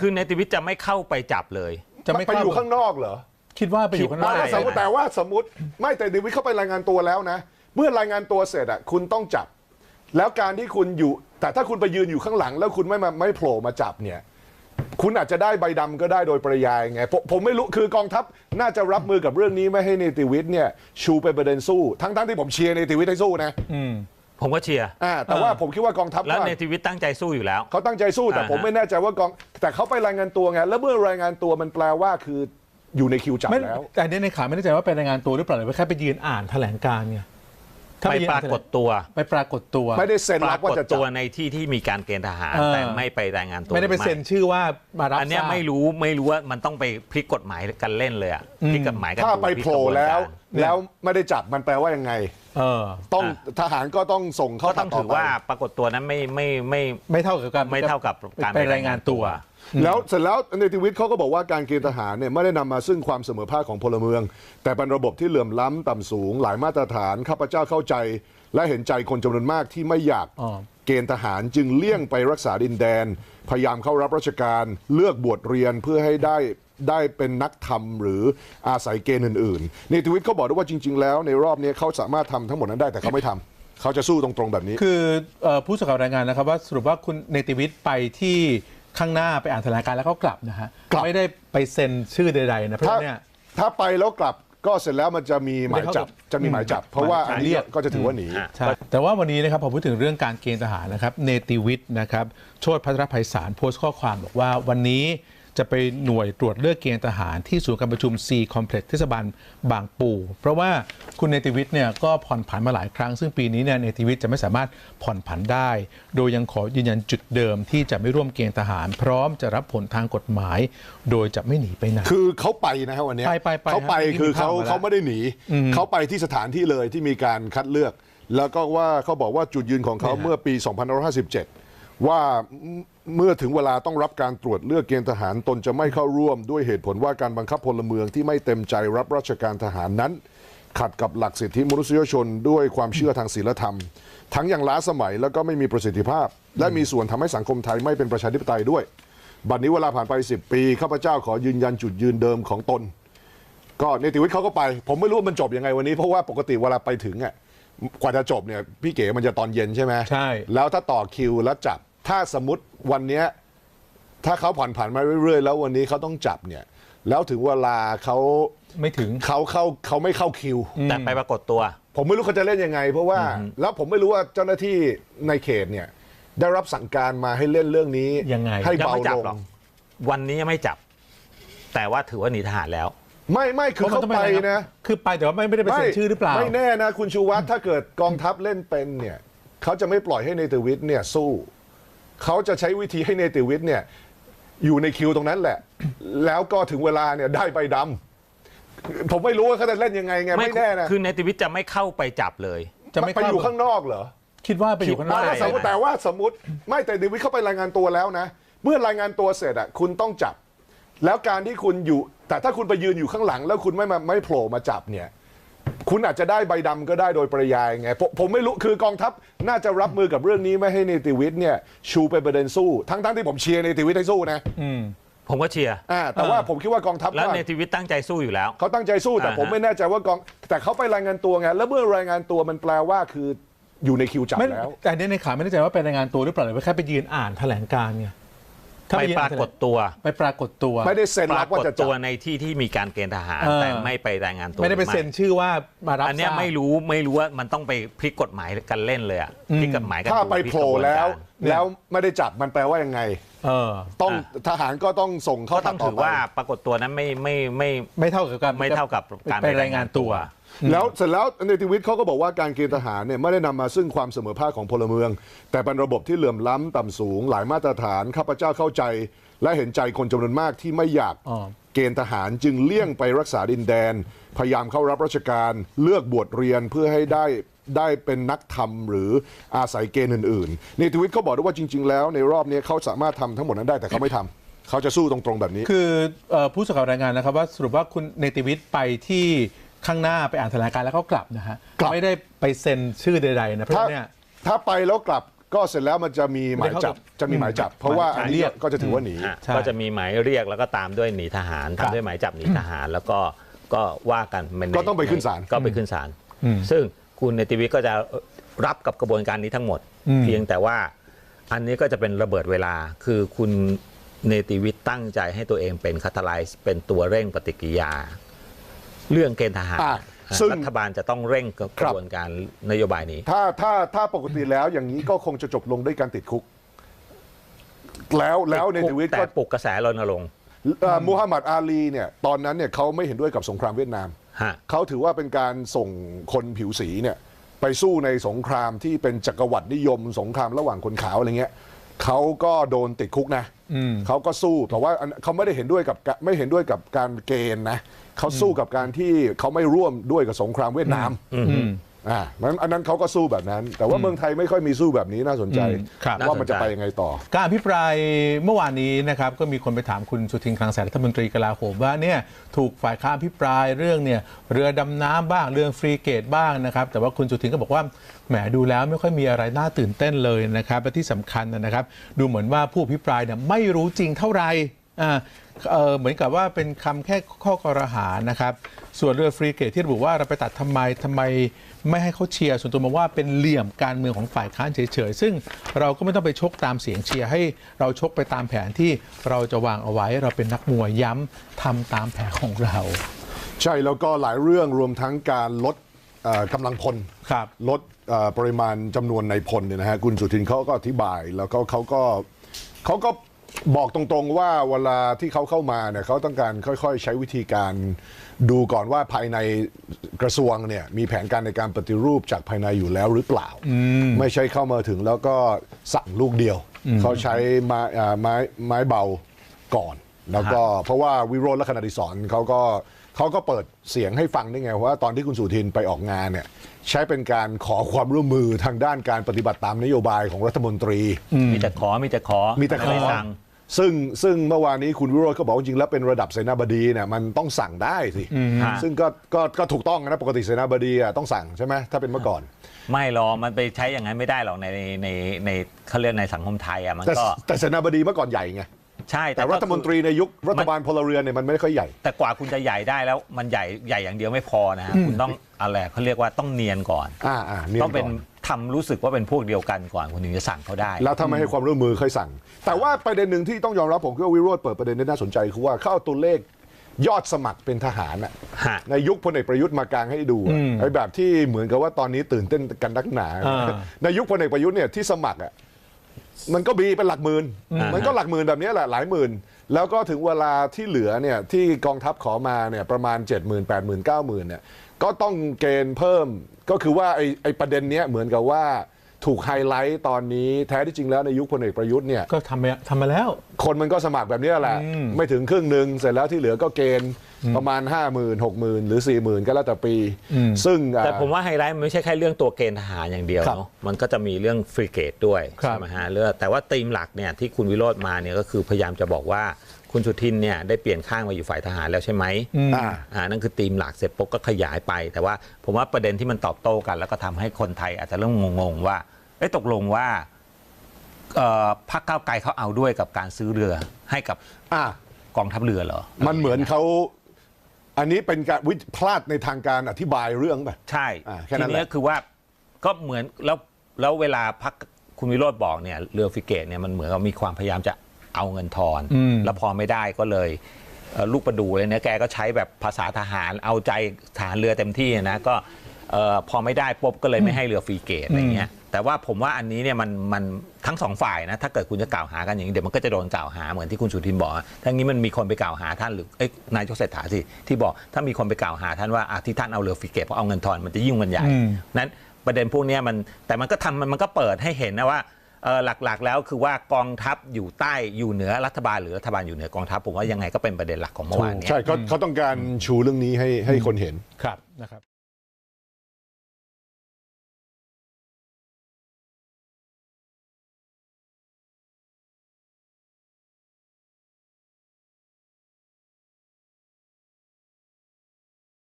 คือในติวิทย์จะไม่เข้าไปจับเลย จะไม่ไปเข้าอยู่ข้างนอกเหรอคิดว่าไปอยู่ข้างนอกคิดแต่สมมติแต่ว่าสมมติไม่แต่เดวิดเข้าไปรายงานตัวแล้วนะ เมื่อรายงานตัวเสร็จอะคุณต้องจับ แล้วการที่คุณอยู่ แต่ถ้าคุณไปยืนอยู่ข้างหลัง แล้วคุณไม่มาไม่โผล่มาจับเนี่ย คุณอาจจะได้ใบดำก็ได้โดยปริยายไงผมผมไม่รู้คือกองทัพน่าจะรับมือกับเรื่องนี้ไม่ให้เนติวิทย์เนี่ยชูเป็นประเด็นสู้ทั้งทั้งๆที่ผมเชียร์เนติวิทย์ให้สู้นะอืม ผมก็เชียร์อ่าแต่ว่าผมคิดว่ากองทัพแล้วก็ในติวิทย์ตั้งใจสู้อยู่แล้ว เขาตั้งใจสู้แต่อ่าฮะผมไม่แน่ใจว่ากอง แต่เขาไปรายงานตัวไงแล้วเมื่อรายงานตัวมันแปลว่าคืออยู่ในคิวจับไม่แล้ว แต่อันนี้ในข่าวไม่แน่ใจว่าไปรายงานตัวหรือเปล่าหรือว่าแค่ไปยืนอ่านแถลงการณ์ไงถ้ไปยืนปอ่รานกฏตัวไปปรากฏตัว ไม่ได้เซ็นปรัราบกว่าฏจะจัตัวบในที่ที่มีการเกณฑ์ทหารเออแต่ไม่ไปรายงานตัว ไม่ได้ไปเซ็นชื่อว่ามารับอันเนี้ยทราบไม่รู้ไม่รู้ว่ามันต้องไปพลิกกฎหมายกันเล่นเลยอะอืมพลิกกฎหมายกันถ้าไปพลิกโผล่กระบวนแล้วการแล้วไม่ได้จับมันแปลว่ายังไง เออต้องอะทหารก็ต้องส่งเข้าก็ต้องถือว่าปรากฏตัวนั้นไม่ไม่ไม่ไม่เท่ากับการไม่เท่ากับการไปรายงานตัว แล้วเสร็จแล้วในทีวิตเขาก็บอกว่าการเกณฑ์ทหารเนี่ยไม่ได้นำมาซึ่งความเสมอภาคของพลเมือง แต่เป็นระบบที่เหลื่อมล้ำต่ำสูง หลายมาตรฐานข้าพเจ้าเข้าใจ และเห็นใจคนจำนวนมากที่ไม่อยากอ๋อเกณฑ์ทหารจึงเลี่ยงไปรักษาดินแดน พยายามเข้ารับราชการเลือกบวชเรียนเพื่อให้ได้ ได้เป็นนักธรรมหรืออาศัยเกณฑ์อื่นๆในทวิตเขาบอกด้วยว่าจริง ๆ แล้วในรอบนี้เขาสามารถทำทั้งหมดนั้นได้แต่เขาไม่ทำเขาจะสู้ตรงๆแบบนี้ คือเอ่อผู้สื่อข่าวรายงานนะครับว่าสรุปว่าคุณเนติวิทย์ไปที่ข้างหน้าไปอ่านแถลงการณ์แล้วก็กลับนะฮะกลับ ไม่ได้ไปเซ็นชื่อใดๆนะเพราะถ้าว่าเนี่ย ถ้าไปแล้วกลับก็เสร็จแล้วมันจะมีหมายจับจะมีหมายจับ เพราะว่าอันนี้ก็จะถือว่าหนีอะใช่แต่ว่าวันนี้นะครับพอพูดถึงเรื่องการเกณฑ์ทหารนะครับเนติวิทย์นะครับโชติพัทรภัยสารโพสต์ข้อความบอกว่าวันนี้ จะไปหน่วยตรวจเลือกเกณฑ์ทหารที่ศูนย์การประชุม C Complex เทศบาลบางปู เพราะว่าคุณเนติวิทย์เนี่ยก็ผ่อนผันมาหลายครั้ง ซึ่งปีนี้เนี่ยเนติวิทย์จะไม่สามารถผ่อนผันได้ โดยยังขอยืนยันจุดเดิมที่จะไม่ร่วมเกณฑ์ทหาร พร้อมจะรับผลทางกฎหมาย โดยจะไม่หนีไปไหน คือเขาไปนะฮะวันเนี้ยไปไปไปเขาไปฮะคือเขามีภาพมาแล้วเขาไม่ได้หนีเขาไปที่สถานที่เลยที่มีการคัดเลือก แล้วก็ว่าเขาบอกว่าจุดยืนของเขาเนี่ยฮะเมื่อปี 2557 ว่าเมื่อถึงเวลาต้องรับการตรวจเลือกเกณฑ์ทหารตนจะไม่เข้าร่วม ด้วยเหตุผลว่าการบังคับพลเมืองที่ไม่เต็มใจรับราชการทหารนั้น ขัดกับหลักสิทธิมนุษยชนด้วยความเชื่อทางศีลธรรม ทั้งอยังล้าสมัยแล้วก็ไม่มีประสิทธิภาพ และมีส่วนทำให้สังคมไทยไม่เป็นประชาธิปไตยด้วย บัดนี้เวลาผ่านไป 10 ปีข้าพเจ้าขอยืนยันจุดยืนเดิมของตน ก็เนติวิทย์เขาก็ไป ผมไม่รู้ว่ามันจบยังไงวันนี้เพราะว่าปกติเวลาไปถึงอะ กว่าจะจบเนี่ยพี่เก๋มันจะตอนเย็นใช่ไหมใช่ แล้วถ้าต่อคิวแล้วจับ ถ้าสมมติวันเนี้ยถ้าเขาผ่อนผันมาเรื่อยๆ แล้ววันนี้เขาต้องจับเนี่ย แล้วถึงเวลาเขาไม่ถึง เขาเข้าเขาไม่เข้าคิว แต่ไปปรากฏตัว ผมไม่รู้เขาจะเล่นยังไง เพราะว่าแล้วผมไม่รู้ว่าเจ้าหน้าที่ในเขตเนี่ย ได้รับสั่งการมาให้เล่นเรื่องนี้ยังไง ให้ยังเบาไม่จัลบงหรอกวันนี้ยังไม่จับ แต่ว่าถือว่าหนีทหารแล้ว ไม่ไม่คือเขาต้องไปอรครับนะ คือไปแต่ว่าไม่ไม่ได้ไปเซ็นชื่อหรือเปล่า ไม่แน่นะ คุณชูวัฒน์ถ้าเกิดกองทัพเล่นเป็นเนี่ยเขาจะไม่ปล่อยให้เนติวิทย์เนี่ยสู้ เขาจะใช้วิธีให้เนติวิทย์เนี่ยอยู่ในคิวตรงนั้นแหละ แล้วก็ถึงเวลาเนี่ยได้ใบดำผมไม่รู้ว่าเขาจะเล่นยังไงไงไม่แน่นะคือในติวิทย์จะไม่เข้าไปจับเลย จะไม่ไปเข้าอยู่ข้างนอกเหรอคิดว่าไปอยู่ข้างนอกคิดแต่ว่าสมมติแต่ว่าสมมติไม่แต่เนติวิทย์เข้าไปรายงานตัวแล้วนะ เมื่อรายงานตัวเสร็จอะคุณต้องจับ แล้วการที่คุณอยู่ แต่ถ้าคุณไปยืนอยู่ข้างหลัง แล้วคุณไม่มาไม่โผล่มาจับเนี่ย คุณอาจจะได้ใบดำก็ได้โดยปริยายไงผมผมไม่รู้คือกองทัพน่าจะรับมือกับเรื่องนี้ไม่ให้เนติวิทย์เนี่ยชูเป็นประเด็นสู้ ทั้งทั้งๆที่ผมเชียร์เนติวิทย์ให้สู้นะอืมผมก็เชียร์ อ่าแต่ว่าผมคิดว่ากองทัพแล้วก็ ในติวิทย์ตั้งใจสู้อยู่แล้ว เขาตั้งใจสู้แต่อ่าฮะ ผมไม่แน่ใจว่ากอง แต่เขาไปรายงานตัวไงแล้วเมื่อรายงานตัวมันแปลว่าคืออยู่ในคิวจับไม่แล้ว แต่อันนี้ในข่าวไม่แน่ใจว่าไปรายงานตัวหรือเปล่าหรือว่าแค่ไปยืนอ่านแถลงการณ์ไงถ้า ไปยืนปอ่รานกฏตัวไปปรากฏตัวไม่ได้เซ็นปรัราบกว่าฏจะจัตัวบ ในที่ที่มีการเกณฑ์ทหารเออ แต่ไม่ไปรายงานตัวไม่ได้ไปเซ็นชื่อว่ามารับอันเนี้ยทราบ ไม่รู้ไม่รู้ว่ามันต้องไปพลิกกฎหมายกันเล่นเลยอะพลิกกฎหมายกันถ้าไปพลิกโผล่กระบวนแล้วการ แล้วไม่ได้จับมันแปลว่ายังไง เออต้องอะทหารก็ต้องส่งเข้าก็ต้องถือว่าปรากฏตัวนั้นไม่ไม่ไม่ไม่เท่ากับการไม่เท่ากับการไปรายงานตัว แล้วเสร็จแล้วในทีวิตเขาก็บอกว่าการเกณฑ์ทหารเนี่ยไม่ได้นำมาซึ่งความเสมอภาคของพลเมือง แต่เป็นระบบที่เหลื่อมล้ำต่ำสูง หลายมาตรฐานข้าพเจ้าเข้าใจ และเห็นใจคนจำนวนมากที่ไม่อยากอ๋อเกณฑ์ทหารจึงเลี่ยงไปรักษาดินแดน พยายามเข้ารับราชการเลือกบวชเรียนเพื่อให้ได้ได้เป็นนักธรรมหรืออาศัยเกณฑ์อื่นๆในทวิตเขาบอกด้วยว่าจริง ๆ แล้วในรอบนี้เขาสามารถทำทั้งหมดนั้นได้แต่เขาไม่ทำเขาจะสู้ตรงๆแบบนี้ คือเอ่อผู้สื่อข่าวรายงานนะครับว่าสรุปว่าคุณเนติวิทย์ไปที่ข้างหน้าไปอ่านแถลงการณ์แล้วก็กลับนะฮะกลับไม่ได้ไปเซ็นชื่อใดๆนะเพราะถ้าว่าเนี่ยถ้าไปแล้วกลับก็เสร็จแล้วมันจะมีหมายจับจะมีหมายจับ เพราะว่าอันนี้ก็จะถือว่าหนีอะใช่ก็จะมีหมายเรียกแล้วก็ตามด้วยหนีทหารครัตามบด้วยหมายจับหนีทหารแล้วก็ ก็ว่ากันมันก็ต้องไปขึ้นศาล ก็ไปขึ้นศาลอืม ซึ่งคุณเนติวิทย์ก็จะรับกับกระบวนการนี้ทั้งหมดอืมเพียงแต่ว่าอันนี้ก็จะเป็นระเบิดเวลาคือคุณเนติวิทย์ตั้งใจให้ตัวเองเป็นคาตาไลซ์เป็นตัวเร่งปฏิกิริยา เรื่องเกณฑ์ทหารอะซึ่งรัฐบาลจะต้องเร่งกครัระบ บวนการนโยบายนี้ ถ้าถ้าถ้าปกติแล้วอย่างนี้ก็คงจะจบลงด้วยการติดคุก แล้วแล้วในทวิตแต่ก็ ปลุกกระแสรณรงค์ เอ่อมูฮัมหมัดอาลีเนี่ยตอนนั้นเนี่ยเขาไม่เห็นด้วยกับสงครามเวียดนาม ฮะ เขาถือว่าเป็นการส่งคนผิวสีเนี่ยไปสู้ในสงครามที่เป็นจักรวรรดินิยม สงครามระหว่างคนขาวอะไรเงี้ยเขาก็โดนติดคุกนะอืมเขาก็สู้แต่ว่าอันเขาไม่ได้เห็นด้วยกับกะไม่เห็นด้วยกับการเกณฑ์นะเขาสู้กับการที่เขาไม่ร่วมด้วยกับสงครามเวียดนาม อืมอ่านั้นอันนั้นเขาก็สู้แบบนั้น แต่ว่าเมืองไทยไม่ค่อยมีสู้แบบนี้น่าสนใจอืมครับ ว่ามันจะไปยังไงต่อ การอภิปรายเมื่อวานนี้นะครับก็มีคนไปถามคุณสุทินคลังแสนรัฐมนตรีกลาโหมว่าเนี่ยถูกฝ่ายค้านอภิปรายเรื่องเนี่ยเรือดำน้ำบ้างเรื่องฟรีเกตบ้างนะครับแต่ว่าคุณสุทินก็บอกว่าแหมดูแล้วไม่ค่อยมีอะไรน่าตื่นเต้นเลยนะครับและที่สำคัญนะครับ ดูเหมือนว่าผู้อภิปรายเนี่ยไม่รู้จริงเท่าไหร่อ่า เอ่อเหมือนกับว่าเป็นคำแค่ข้อกรหานะครับ ส่วนเรือฟรีเกตที่ระบุว่าเราไปตัดทำไมทำไมไม่ให้เขาเชียร์ส่วนตัวมองว่าเป็นเหลี่ยมการเมืองของฝ่ายค้านเฉยๆ ซึ่งเราก็ไม่ต้องไปชกตามเสียงเชียร์ให้เราชกไปตามแผนที่เราจะวางเอาไว้เราเป็นนักมวยย้ำทำตามแผนของเรา ใช่แล้วก็หลายเรื่องรวมทั้งการลดเอ่อกำลังพลครับลดเอ่อปริมาณจำนวนในพลเนี่ยนะฮะคุณสุทินเขาก็อธิบายแล้วก็เขาก็เขาก็ บอกตรงๆว่าเวลาที่เขาเข้ามาเนี่ยเขาต้องการค่อยๆ ใช้วิธีการดูก่อนว่าภายในกระทรวงเนี่ยมีแผนการในการปฏิรูปจากภายในอยู่แล้วหรือเปล่า ไม่ใช่เข้ามาถึงแล้วก็สั่งลูกเดียว เขาใช้ไม้อ่าไม้ไม้เบาก่อน แล้วก็เพราะว่าวิโรจน์และคณะดิศรเขาก็เขาก็เปิดเสียงให้ฟังได้ไงว่าตอนที่คุณสุทินไปออกงานเนี่ยใช้เป็นการขอความร่วมมือทางด้านการปฏิบัติตามนโยบายของรัฐมนตรี มีแต่ขอมีแต่ขอมีแต่ขอ ไได้สั่ง ซึ่งซึ่งเมื่อวานนี้คุณวิโรจน์ก็บอกว่าจริงๆแล้วเป็นระดับเสนาบดีเนี่ยมันต้องสั่งได้สิฮะซึ่งก็ก็ก็ถูกต้องนะปกติเสนาบดีอะต้องสั่งใช่ไหมถ้าเป็นเมื่อก่อน ไม่หรอกมันไปใช้อย่างนั้นไม่ได้หรอกในในในในเขาเรียกในสังคมไทยอะมันแต่ก็แต่เสนาบดีเมื่อก่อนใหญ่ไงใช่แต่ก็รัฐมนตรีคือในยุครัฐบาลพลเรือนเนี่ยมันไม่ค่อยใหญ่ แต่กว่าคุณจะใหญ่ได้แล้วมันใหญ่ใหญ่อย่างเดียวไม่พอนะฮะคุณต้องอะไรเขาเรียกว่าต้องเนียนก่อน อ่าอ่านี่ยต้องเป็นก่ ทำรู้สึกว่าเป็นพวกเดียวกันก่อนคุณถึงจะสั่งเขาได้ แล้วถ้าไม่ให้ความร่วมมือค่อยสั่ง แต่ว่าประเด็นหนึ่งที่ต้องยอมรับผมคิดว่าวิโรจน์เปิดประเด็นที่น่าสนใจคือว่าเข้าเอาตัวเลขยอดสมัครเป็นทหารน่ะฮะในยุคพลเอกประยุทธ์มากางให้ดูอะไอ้แบบที่เหมือนกับว่าตอนนี้ตื่นเต้นกันนักหนา อ่า ในยุคพลเอกประยุทธ์เนี่ยที่สมัครอะมันก็มีเป็นหลักหมื่นอ่ามัมันก็หลักหมื่นแบบนี้แหละหลายหมื่น แล้วก็ถึงเวลาที่เหลือเนี่ยที่กองทัพขอมาเนี่ยประมาณ 7 0 0 0 0 8 0 0 0 0 9 0 0 0เนี่ย ก็ต้องเกณฑ์เพิ่ม ก็คือว่าไอ้ไอ้ประเด็นเนี้ยเหมือนกับว่าถูกไฮไลท์ตอนนี้แท้ที่จริงแล้วในยุคพลเอกประยุทธ์เนี่ยก็ทำมาทำมาแล้ว คนมันก็สมัครแบบนี้แหละอืมไม่ถึงครึ่งหนึ่งเสร็จแล้วที่เหลือก็เกณฑ์ ประมาณ 5 0 0 0 0 0 6 0 0 0 0หรือ 4 0,000 ก็แล้วแต่ปี ซึ่งอ่าแต่ผมว่าไฮไลท์มันไม่ใช่แค่เรื่องตัวเกณฑ์ทหารอย่างเดียวครับเนาะมันก็จะมีเรื่องฟรีเกตด้วยครับใช่ไหมฮะเรื่องแต่ว่าธีมหลักเนี่ยที่คุณวิโรธมาเนี่ยก็คือพยายามจะบอกว่าคุณสุทินเนี่ยได้เปลี่ยนข้างมาอยู่ฝ่ายทหารแล้วใช่ไหมอ่าอ่านั่นคือธีมหลักเสร็จปุ๊บก็ขยายไป แต่ว่าผมว่าประเด็นที่มันตอบโต้กัน แล้วก็ทำให้คนไทยอาจจะเริ่มงงๆว่าเอ๊ะตกลงว่าเอ่อพรรคก้าวไกลเขาเอาด้วยกับการซื้อเรือให้กับอะกองทัพเรือเหรอ มันเหมือนเขา อันนี้เป็นการวิพลาดในทางการอธิบายเรื่องป่ะใช่อ่าแค่ทีนั้นแหละนี้คือว่าก็เหมือนแล้วแล้วเวลาพักคุณวิโรธบอกเนี่ยเรือฟริเกตเนี่ยมันเหมือนกับมีความพยายามจะเอาเงินทอนอืมแล้วพอไม่ได้ก็เลยเอ่อลูกประดูเลยเนี่ยแกก็ใช้แบบภาษาทหารเอาใจทหารเรือเต็มที่นะก็เอ่อพอไม่ได้ปุ๊บก็เลยไม่ให้เรือฟรีเกตอะไรเงี้ย แต่ว่าผมว่าอันนี้เนี่ยมันมันทั้งสองฝ่ายนะถ้าเกิดคุณจะกล่าวหากันอย่างนี้เดี๋ยวมันก็จะโดนกล่าวหาเหมือนที่คุณสุทินบอกอะทั้งนี้มันมีคนไปกล่าวหาท่านหรือเอ้ยนายกเศรษฐาสิที่บอกถ้ามีคนไปกล่าวหาท่านว่าอะที่ท่านเอาเรือฟรีเกตเพราะเอาเงินทอนมันจะยุ่งกันใหญ่อืมนั้นประเด็นพวกเนี้ยมันแต่มันก็ทำมันมันก็เปิดให้เห็นนะว่าเอ่อหลักๆ แล้วคือว่ากองทัพอยู่ใต้อยู่เหนือรัฐบาลหรือรัฐบาลอยู่เหนือกองทัพผมว่ายังไงก็เป็นประเด็นหลักของเมื่อวานเนี้ยใช่เขาเขาต้องการชูเรื่องนี้ให้ให้คนเห็นครับนะครับ